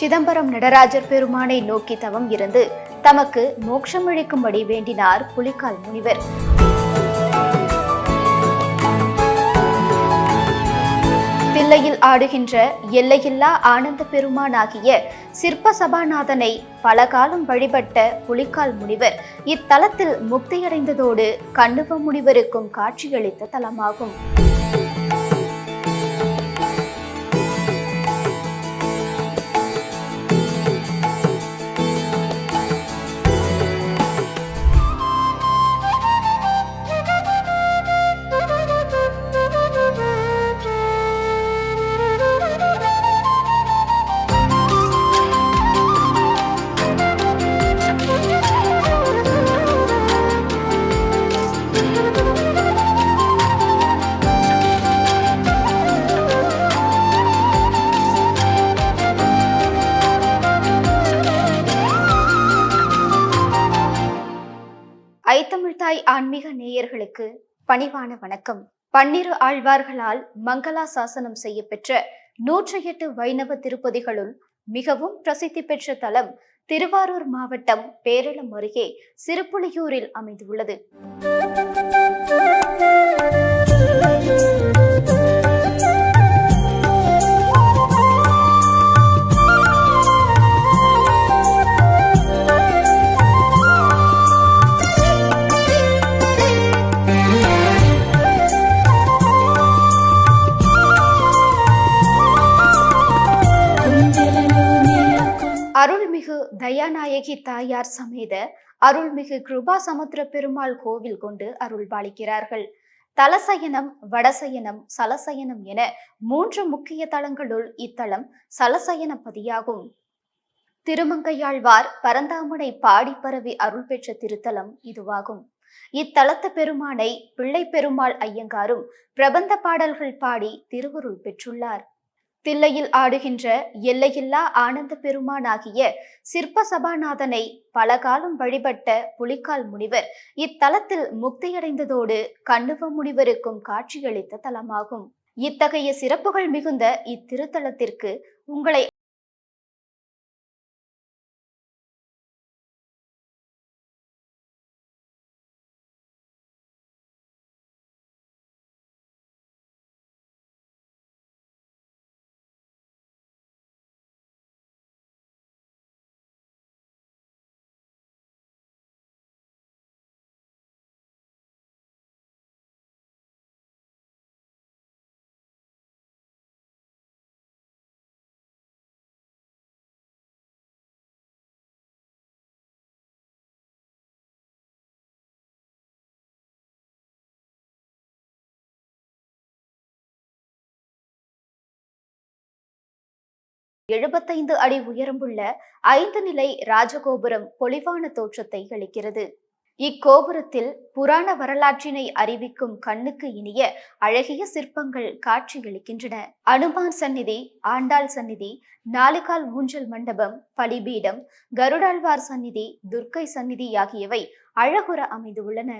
சிதம்பரம் நடராஜர் பெருமானை நோக்கி தவம் இருந்து தமக்கு மோட்சமளிக்கும்படி வேண்டினார் புலிக்கால் முனிவர். தில்லையில் ஆடுகின்ற எல்லையில்லா ஆனந்த பெருமானாகிய சிற்ப சபாநாதனை பலகாலம் வழிபட்ட புலிக்கால் முனிவர் இத்தலத்தில் முக்தியடைந்ததோடு கண்ணுவ முனிவருக்கும் காட்சியளித்த தலமாகும். ஐத்தமிழ்தாய் ஆன்மீக நேயர்களுக்கு பணிவான வணக்கம். பன்னிரு ஆழ்வார்களால் மங்களா சாசனம் செய்யப்பெற்ற நூற்றி எட்டு வைணவ திருப்பதிகளுள் மிகவும் பிரசித்தி பெற்ற தலம் திருவாரூர் மாவட்டம் பேரளம் அருகே சிறுப்புலியூரில் அமைந்துள்ளது. தயாநாயகி தாயார் சமேத அருள்மிகு கிருபா சமுத்திர பெருமாள் கோவில் கொண்டு அருள் பாலிக்கிறார்கள். தலசயனம் வடசயனம் சலசயனம் என மூன்று முக்கிய தலங்களுள் இத்தலம் சலசயன பதியாகும் திருமங்கையாழ்வார் பரந்தாமனை பாடி பரவி அருள் பெற்ற திருத்தலம் இதுவாகும். இத்தலத்து பெருமானை பிள்ளை பெருமாள் ஐயங்காரும் பிரபந்த பாடல்கள் பாடி திருவருள் பெற்றுள்ளார். தில்லையில் ஆடுகின்ற எல்லையில்லா ஆனந்த பெருமானாகிய சிற்ப சபாநாதனை பலகாலம் வழிபட்ட புலிக்கால் முனிவர் இத்தலத்தில் முக்தியடைந்ததோடு கண்ணுவ முனிவருக்கும் காட்சியளித்த தலமாகும். இத்தகைய சிறப்புகள் மிகுந்த இத்திருத்தலத்திற்கு உங்களை எழுபத்தைந்து அடி உயரமுள்ள ஐந்து நிலை ராஜகோபுரம் பொலிவான தோற்றத்தை அளிக்கிறது இக்கோபுரத்தில் புராண வரலாற்றினை அறிவிக்கும் கண்ணுக்கு இனிய அழகிய சிற்பங்கள் காட்சியளிக்கின்றன. அனுமான் சந்நிதி ஆண்டாள் சந்நிதி நாலுகால் ஊஞ்சல் மண்டபம் பலிபீடம் கருடாழ்வார் சந்நிதி துர்க்கை சந்நிதி ஆகியவை அழகுற அமைந்துள்ளன.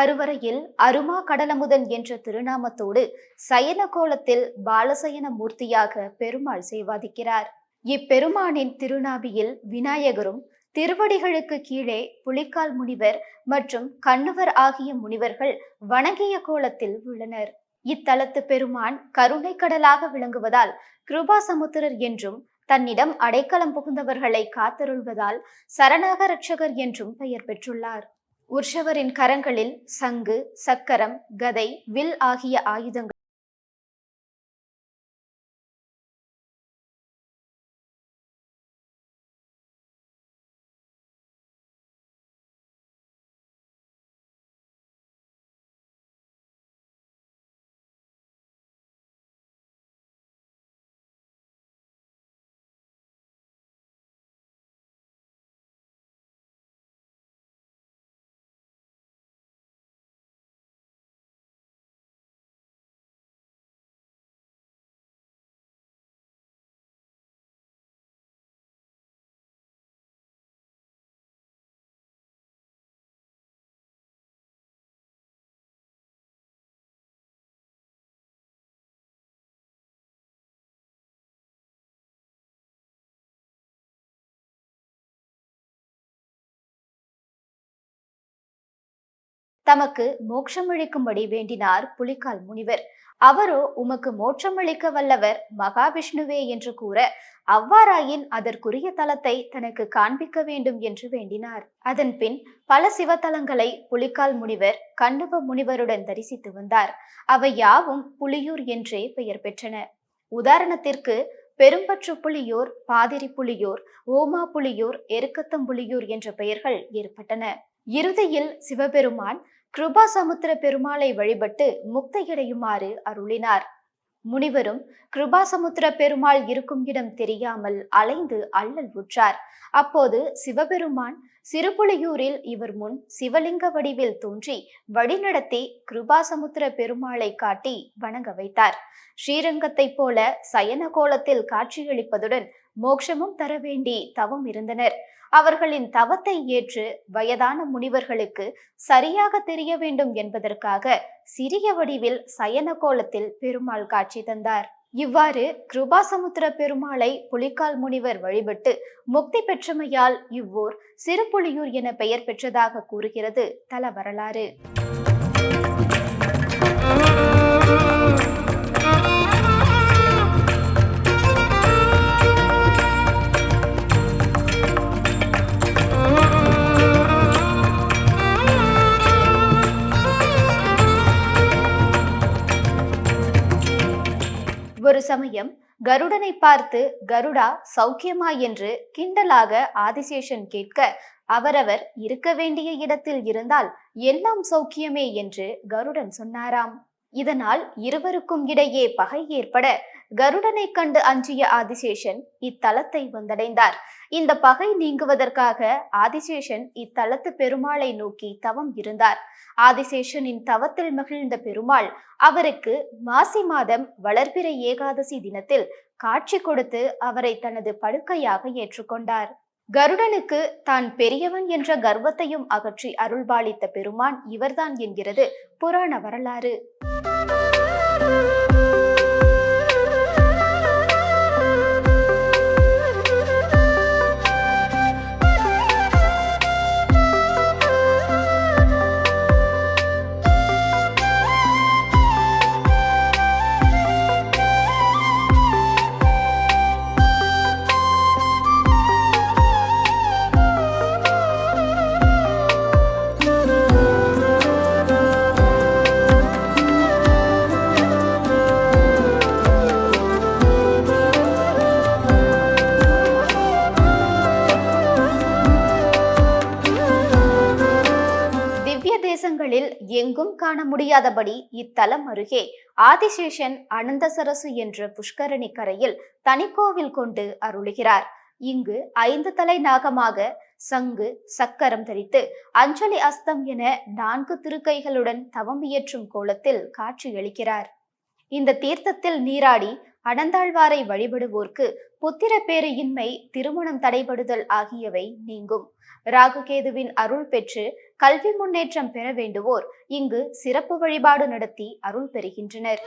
கருவறையில் அருமா கடலமுதன் என்ற திருநாமத்தோடு சயன கோலத்தில் பாலசயன மூர்த்தியாக பெருமாள் சேவாதிக்கிறார். இப்பெருமானின் திருநாபியில் விநாயகரும் திருவடிகளுக்கு கீழே புலிக்கால் முனிவர் மற்றும் கண்ணுவர் ஆகிய முனிவர்கள் வணங்கிய கோலத்தில் உள்ளனர். இத்தலத்து பெருமான் கருணை கடலாக விளங்குவதால் கிருபா சமுத்திரர் என்றும் தன்னிடம் அடைக்கலம் புகுந்தவர்களை காத்தருள்வதால் சரணாக ரட்சகர் என்றும் பெயர் பெற்றுள்ளார். உற்சவரின் கரங்களில் சங்கு சக்கரம் கதை வில் ஆகிய ஆயுதங்கள் தமக்கு மோட்சமளிக்கும்படி வேண்டினார் புலிக்கால் முனிவர். அவரோ உமக்கு மோட்சமளிக்க வல்லவர் மகாவிஷ்ணுவே என்று கூற அவ்வாறாயின் அதற்குரிய தலத்தை தனக்கு காண்பிக்க வேண்டும் என்று வேண்டினார். அதன் பின் பல சிவத்தலங்களை புலிக்கால் முனிவர் கண்ணுவ முனிவருடன் தரிசித்து வந்தார். அவை யாவும் புலியூர் என்றே பெயர் பெற்றன. உதாரணத்திற்கு பெரும்பற்று புலியூர் பாதிரி புலியூர் ஓமா புலியூர் எருக்கத்தம் புலியூர் என்ற பெயர்கள் ஏற்பட்டன. இறுதியில் சிவபெருமான் கிருபாசமுத்திர பெருமாளை வழிபட்டு முக்தையடையுமாறு அருளினார். முனிவரும் கிருபாசமுத்திர பெருமாள் இருக்கும் இடம் தெரியாமல் அலைந்து அல்லல் உற்றார். அப்போது சிவபெருமான் சிறுபுலியூரில் இவர் முன் சிவலிங்க வடிவில் தோன்றி வழிநடத்தி கிருபாசமுத்திர பெருமாளை காட்டி வணங்க வைத்தார். ஸ்ரீரங்கத்தைப் போல சயன கோலத்தில் காட்சியளிப்பதுடன் மோட்சமும் தர வேண்டி தவம் இருந்தனர். அவர்களின் தவத்தை ஏற்று வயதான முனிவர்களுக்கு சரியாக தெரிய வேண்டும் என்பதற்காக சிறிய வடிவில் சயன கோலத்தில் பெருமாள் காட்சி தந்தார். இவ்வாறு கிருபாசமுத்திர பெருமாளை புலிக்கால் முனிவர் வழிபட்டு முக்தி பெற்றமையால் இவ்வூர் சிறுபுலியூர் என பெயர் பெற்றதாக கூறுகிறது தல வரலாறு. ஒரு சமயம் கருடனை பார்த்து கருடா சௌக்கியமா என்று கிண்டலாக ஆதிசேஷன் கேட்க அவரவர் இருக்க வேண்டிய இடத்தில் இருந்தால் எல்லாம் சௌக்கியமே என்று கருடன் சொன்னாராம். இதனால் இருவருக்கும் இடையே பகை ஏற்பட கருடனை கண்டு அஞ்சிய ஆதிசேஷன் இத்தலத்தை வந்தடைந்தார். இந்த பகை நீங்குவதற்காக ஆதிசேஷன் இத்தலத்து பெருமாளை நோக்கி தவம் இருந்தார். ஆதிசேஷனின் தவத்தில் மகிழ்ந்த பெருமாள் அவருக்கு மாசி மாதம் வளர்பிறை ஏகாதசி தினத்தில் காட்சி கொடுத்து அவரை தனது படுக்கையாக ஏற்றுக்கொண்டார். கருடனுக்கு தான் பெரியவன் என்ற கர்வத்தையும் அகற்றி அருள்பாலித்த பெருமான் இவர்தான் என்கிறது புராண வரலாறு. காண முடியாதபடி இத்தலம் அருகே ஆதிசேஷன் அனந்தசரசு என்ற புஷ்கரணி கரையில் தனிக்கோவில் கொண்டு அருளுகிறார். இங்கு ஐந்து தலை நாகமாக சங்கு சக்கரம் தரித்து அஞ்சலி அஸ்தம் என நான்கு திருக்கைகளுடன் தவம் இயற்றும் கோலத்தில் காட்சியளிக்கிறார் இந்த தீர்த்தத்தில் நீராடி அனந்தாழ்வாரை வழிபடுவோர்க்கு புத்திரப்பேறு இன்மை திருமணம் தடைபடுதல் ஆகியவை நீங்கும். ராகுகேதுவின் அருள் பெற்று கல்வி முன்னேற்றம் பெற வேண்டுவோர் இங்கு சிறப்பு வழிபாடு நடத்தி அருள் பெறுகின்றனர்.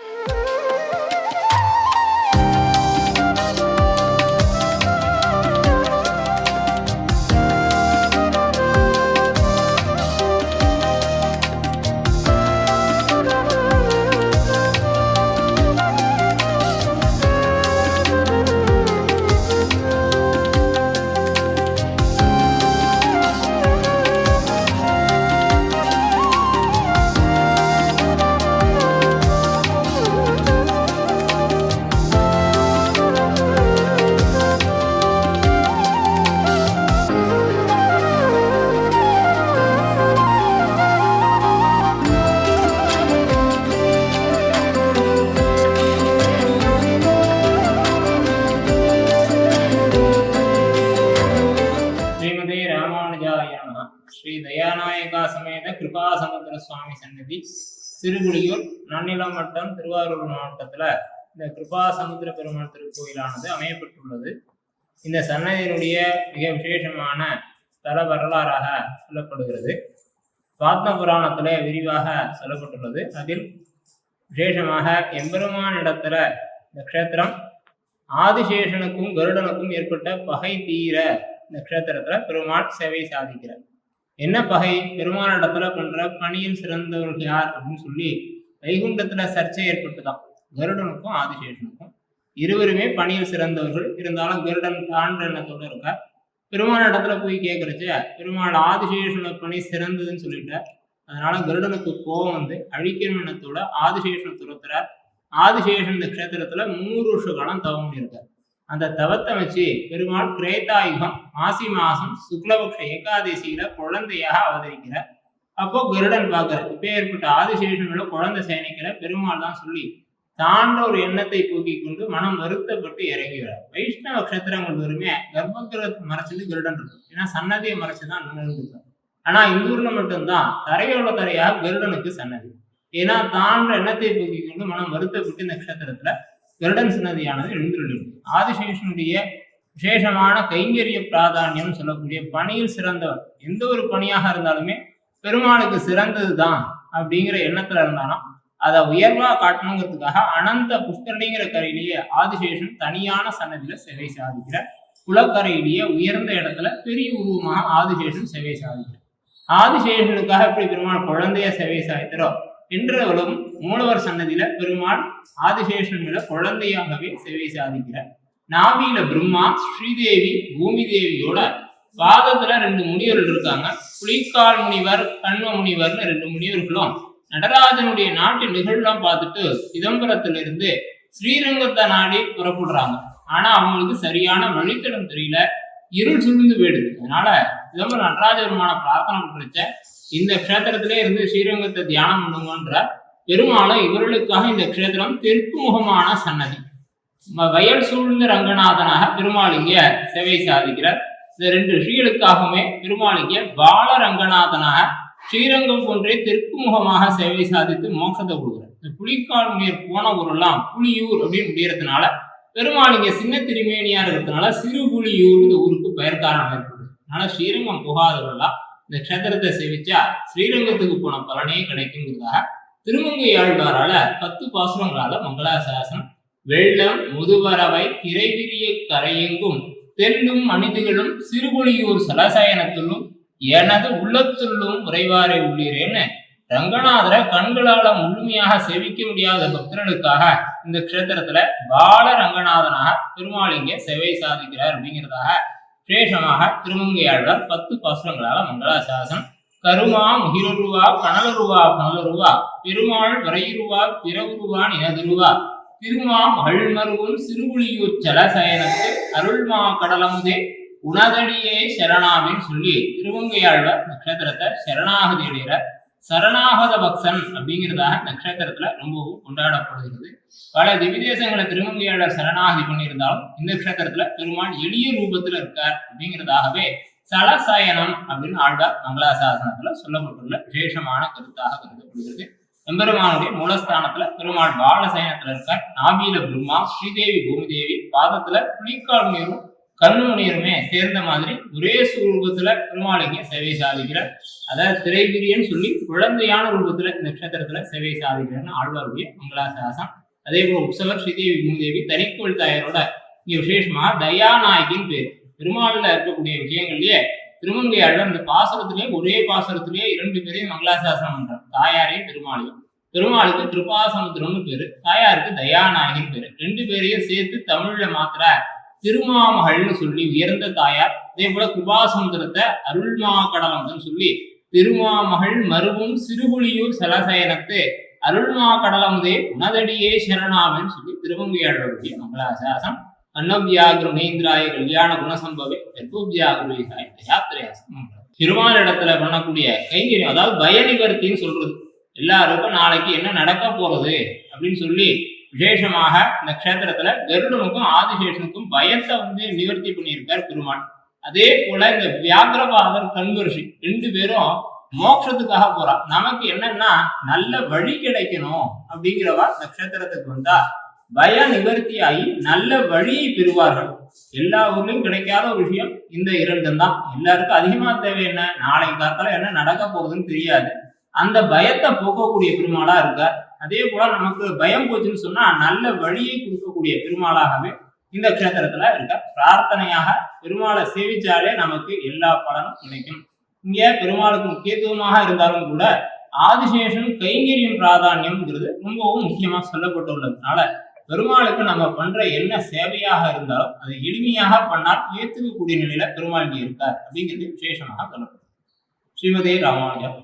சிறுகுடியூர் நன்னிலம் வட்டம் திருவாரூர் மாவட்டத்துல இந்த கிருபாசமுத்திர பெருமாள் திருக்கோயிலானது அமையப்பட்டுள்ளது இந்த சன்னதியினுடைய மிக விசேஷமான ஸ்தல வரலாறாக சொல்லப்படுகிறது. பாத்ம புராணத்துல விரிவாக சொல்லப்பட்டுள்ளது. அதில் விசேஷமாக எம்பெருமான் இடத்துல இந்த க்ஷேத்திரம் ஆதிசேஷனுக்கும் கருடனுக்கும் ஏற்பட்ட பகை தீர இந்த க்ஷேத்திரத்துல பெருமாள் சேவை சாதிக்கிறார். என்ன பகை? பெருமானிடத்துல பண்ற பணியில் சிறந்தவர்கள் யார் அப்படின்னு சொல்லி வைகுண்டத்துல சர்ச்சை ஏற்பட்டுதான். கருடனுக்கும் ஆதிசேஷனுக்கும் இருவருமே பணியில் சிறந்தவர்கள். இருந்தாலும் கருடன் தாண்ட எண்ணத்தோட இருக்கார். பெருமாள் இடத்துல போய் கேட்கறச்சு பெருமாள் ஆதிசேஷனோட பணி சிறந்ததுன்னு சொல்லிட்டார். அதனால கருடனுக்கு கோபம் வந்து அழிக்கணும் எண்ணத்தோட ஆதிசேஷனை துரத்துறார். ஆதிசேஷன் இந்த க்ஷேத்திரத்துல மூணு வருஷ காலம் தவம் இருக்கார் அந்த தவத்தை வச்சு பெருமாள் கிரேதாயுகம் மாசி மாசம் சுக்லபக்ஷ ஏகாதசியில குழந்தையாக அவதரிக்கிறார். அப்போ கருடன் பார்க்கறார். இப்ப ஏற்பட்ட ஆதிசேஷனோட குழந்தை சேனிக்கிற பெருமாள் தான் சொல்லி தாண்ட ஒரு எண்ணத்தை போக்கிக் கொண்டு மனம் வருத்தப்பட்டு இறங்குகிறார். வைஷ்ணவ க்ஷேத்திரங்கள் வருமே கர்ப்பகிரகத்தை மறைச்சது கருடன் இருக்கும். ஏன்னா சன்னதியை மறைச்சுதான் இருக்கும் ஆனா இந்த ஊர்ல மட்டும்தான் தரையோட தரையாக கருடனுக்கு சன்னதி. ஏன்னா தாண்ட எண்ணத்தை போக்கிக் கொண்டு மனம் வருத்தப்பட்டு இந்த க்ஷேத்திரத்துல கருடன் சன்னதியானது எழுந்துள்ளது ஆதிசேஷனுடைய விசேஷமான கைங்கரிய பிராதானியம் சொல்லக்கூடிய பணியில் சிறந்தவர். எந்த ஒரு பணியாக இருந்தாலுமே பெருமாளுக்கு சிறந்தது தான் அப்படிங்கிற எண்ணத்துல இருந்தாலும் அதை உயர்வா காட்டணுங்கிறதுக்காக அனந்த புஷ்கரணிங்கிற கரையிலேயே ஆதிசேஷன் தனியான சன்னதியில சேவை சாதிக்கிற குளக்கரையிலேயே உயர்ந்த இடத்துல பெரிய உருவமாக ஆதிசேஷன் சேவை சாதிக்கிறார். ஆதிசேஷனுக்காக எப்படி பெருமாள் குழந்தைய சேவை சாதிக்கிறோம் என்றவளும் மூலவர் சன்னதியில பெருமாள் ஆதிசேஷன்ல குழந்தையாகவே சேவை சாதிக்கிறார் நாபியில பிரம்மா ஸ்ரீதேவி பூமி தேவியோட பாதத்துல ரெண்டு முனிவர்கள் இருக்காங்க. புலிக்கால் முனிவர் கண்ம முனிவர்னு ரெண்டு முனிவர்களும். நடராஜனுடைய நாட்டு நிகழ்வுலாம் பார்த்துட்டு சிதம்பரத்திலிருந்து ஸ்ரீரங்கத்தை நாடி புறப்படுறாங்க. ஆனா அவங்களுக்கு சரியான வழித்தடம் தெரியல. இருள் சுழ்ந்து போயிடுது. அதனால சிதம்பரம் நடராஜ பெருமான பிரார்த்தனை பண்றச்ச இந்த க்ஷேத்திரத்திலே இருந்து ஸ்ரீரங்கத்தை தியானம் பண்ணுங்கன்ற பெருமாளும் இவர்களுக்காக இந்த க்ஷேத்திரம் தெற்கு முகமான சன்னதி வயல் சூழ்ந்த ரங்கநாதனாக பெருமாள் இங்க சேவை சாதிக்கிறார். இந்த ரெண்டு ரிஷிகளுக்காகவுமே பெருமாள் இங்க பால ரங்கநாதனாக ஸ்ரீரங்கம் போன்றே தெற்கு முகமாக சேவை சாதித்து மோட்சத்தை கொடுக்குறார். இந்த புலிக்கால் முனியர் போன ஊரெல்லாம் புலியூர் அப்படின்னு முடியறதுனால பெருமாள் இங்க சின்ன திருமேனியா இருக்கிறதுனால சிறு புலியூர் இந்த ஊருக்கு பெயர் காரணம் ஏற்படுது. அதனால ஸ்ரீரங்கம் போகாதவர்கள்லாம் இந்த க்ஷேத்திரத்தை சேவிச்சா ஸ்ரீரங்கத்துக்கு போன பலனே கிடைக்குங்கிறதாக திருமங்கை ஆழ்வாரால பத்து பாசுரங்களால மங்களாசாசனம் வெள்ளம் முதுவரவை திரைவிரிய கரையெங்கும் தென்னும் மனிதர்களும் சிறுபுலியூர் சலசயனத்துள்ளும் எனது உள்ளத்துள்ளும் உறைவாரை உள்ளீரேன்னு ரங்கநாதரை கண்களால முழுமையாக சேவிக்க முடியாத பக்தர்களுக்காக இந்த க்ஷேத்திரத்துல பால ரங்கநாதனாக பெருமாள் இங்கே சேவை சாதிக்கிறார் அப்படிங்கிறதாக விசேஷமாக திருமங்கையாழ்வார் பத்து பாசுரங்களால மங்களாசாசனம். கருமா முகிருவா கனலருவா கனலருவா பெருமாள் வரையுருவா பிறவுருவா நினதுருவா திருமா மகிழ்மருவும் சிறுபுலியூர் சலசயனத்து அருள்மா கடலமுதே உணதடியே சரணாமின்னு சொல்லி திருமங்கையாழ்வார் நட்சத்திரத்தை சரணாகதி அடைகிறார். சரணாகத பக்சன் அப்படிங்கிறதாக நட்சத்திரத்துல ரொம்பவும் கொண்டாடப்படுகிறது. பல திவிதேசங்களை திருமங்கையாளர் சரணாகதி பண்ணியிருந்தாலும் இந்த நட்சத்திரத்துல பெருமாள் எளிய ரூபத்துல இருக்கார் அப்படிங்கிறதாகவே சலசயனம் அப்படின்னு ஆழ்வார் மங்களாசாசனத்துல சொல்லப்பட்டுள்ள விசேஷமான கருத்தாக கருதப்படுகிறது. எம்பெருமானுடைய மூலஸ்தானத்துல பெருமாள் பாலசயனத்துல இருக்கார். நாபியில பிரம்மா ஸ்ரீதேவி பூமிதேவி பாதத்துல புலிக்கால் நீரும் கண்ணு சேர்ந்த மாதிரி ஒரே ரூபத்துல பெருமாளுக்கு சேவை சாதிக்கிறார். அதாவது திரைகிரியன்னு சொல்லி குழந்தையான ரூபத்துல நட்சத்திரத்துல சேவை சாதிக்கிறேன்னு ஆழ்வாருடைய மங்களாசாசம். அதே போல உற்சவர் ஸ்ரீதேவி பூமிதேவி தனிக்கோள் தாயாரோட இங்க விசேஷமா தயாநாயகின்னு பேர். பெருமாள்ல இருக்கக்கூடிய விஷயங்கள்லயே திருமங்கை ஆழ்வார் இந்த பாசுரத்திலே ஒரே பாசுரத்திலேயே இரண்டு பேரையும் மங்களாசாசனம் பண்றார். தாயாரையும் பெருமாளையும் பெருமாளுக்கு கிருபாசமுத்திரம்னு பேரு. தாயாருக்கு தயாநாயகின்னு பேரு. ரெண்டு பேரையும் சேர்த்து தமிழ்ல மாத்திர திருமாமகள்னு சொல்லி உயர்ந்த தாயார் அதே போல குபாசமுத்திரத்தை அருள்மா கடலம்னு சொல்லி திருமாமகள் மருவும் சிறுபுலியூர் சலசயனத்து அருள்மா கடலமுதே உனதடியே சரணாமன் சொல்லி திருவங்கையாளருடைய மங்களாசாசம். அன்னவியாகுருணேந்திராய கல்யாண குணசம்பவே தற்போபியாகுருசாய் யாத்திரையாசம் திருமால் இடத்துல பண்ணக்கூடிய கைங்கரியம் அதாவது பய நிவர்த்தின்னு சொல்றது. எல்லாருக்கும் நாளைக்கு என்ன நடக்க போறது அப்படின்னு சொல்லி விசேஷமாக இந்த க்ஷேத்திரத்துல கருடனுக்கும் ஆதிசேஷனுக்கும் பயத்தை வந்து நிவர்த்தி பண்ணியிருக்கார் பெருமான். அதே போல இந்த வியாகரபாதர் கண்வரிஷி ரெண்டு பேரும் மோட்சத்துக்காக போறா. நமக்கு என்னன்னா நல்ல வழி கிடைக்கணும் அப்படிங்கிறவா நட்சத்திரத்துக்கு வந்தா. பய நிவர்த்தியாகி நல்ல வழியை பெறுவார்கள். எல்லா ஊர்லயும் கிடைக்காத ஒரு விஷயம் இந்த இரண்டும் தான். எல்லாருக்கும் அதிகமா தேவை என்ன? நாளை காலத்துல என்ன நடக்க போகுதுன்னு தெரியாது. அந்த பயத்தை போக்கக்கூடிய பெருமாளா இருக்கார். அதே போல நமக்கு பயம் போச்சுன்னு சொன்னா நல்ல வழியை கொடுக்கக்கூடிய பெருமாளாகவே இந்த கஷேத்திரத்துல இருக்க. பிரார்த்தனையாக பெருமாளை சேவிச்சாலே நமக்கு எல்லா பலனும் கிடைக்கும். இங்க பெருமாளுக்கு முக்கியத்துவமாக இருந்தாலும் கூட ஆதிசேஷன் கைங்கரியம் பிராதானியம்ங்கிறது ரொம்பவும் முக்கியமா சொல்லப்பட்டுள்ளதுனால பெருமாளுக்கு நம்ம பண்ற என்ன சேவையாக இருந்தாலும் அதை எளிமையாக பண்ணால் ஏத்துக்கக்கூடிய நிலையில பெருமாள் இருக்கார் அப்படிங்கிறது விசேஷமாக சொல்லப்படும் ஸ்ரீமதே ராமானுஜம்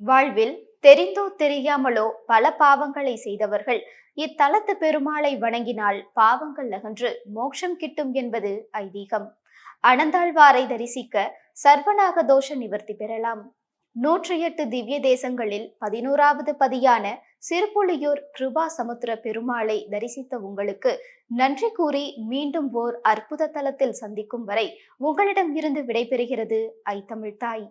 வாழ்வில் தெரிந்தோ தெரியாமலோ பல பாவங்களை செய்தவர்கள் இத்தலத்து பெருமாளை வணங்கினால் பாவங்கள் அகன்று மோட்சம் கிட்டும் என்பது ஐதீகம். அனந்தாழ்வாரை தரிசிக்க சர்வநாக தோஷ நிவர்த்தி பெறலாம். நூற்றி எட்டு திவ்ய தேசங்களில் பதினோராவது பதியான சிறுபுலியூர் கிருபா சமுத்திர பெருமாளை தரிசித்த உங்களுக்கு நன்றி கூறி மீண்டும் ஓர் அற்புத தலத்தில் சந்திக்கும் வரை உங்களிடம் இருந்து விடைபெறுகிறது ஐ தமிழ்தாய்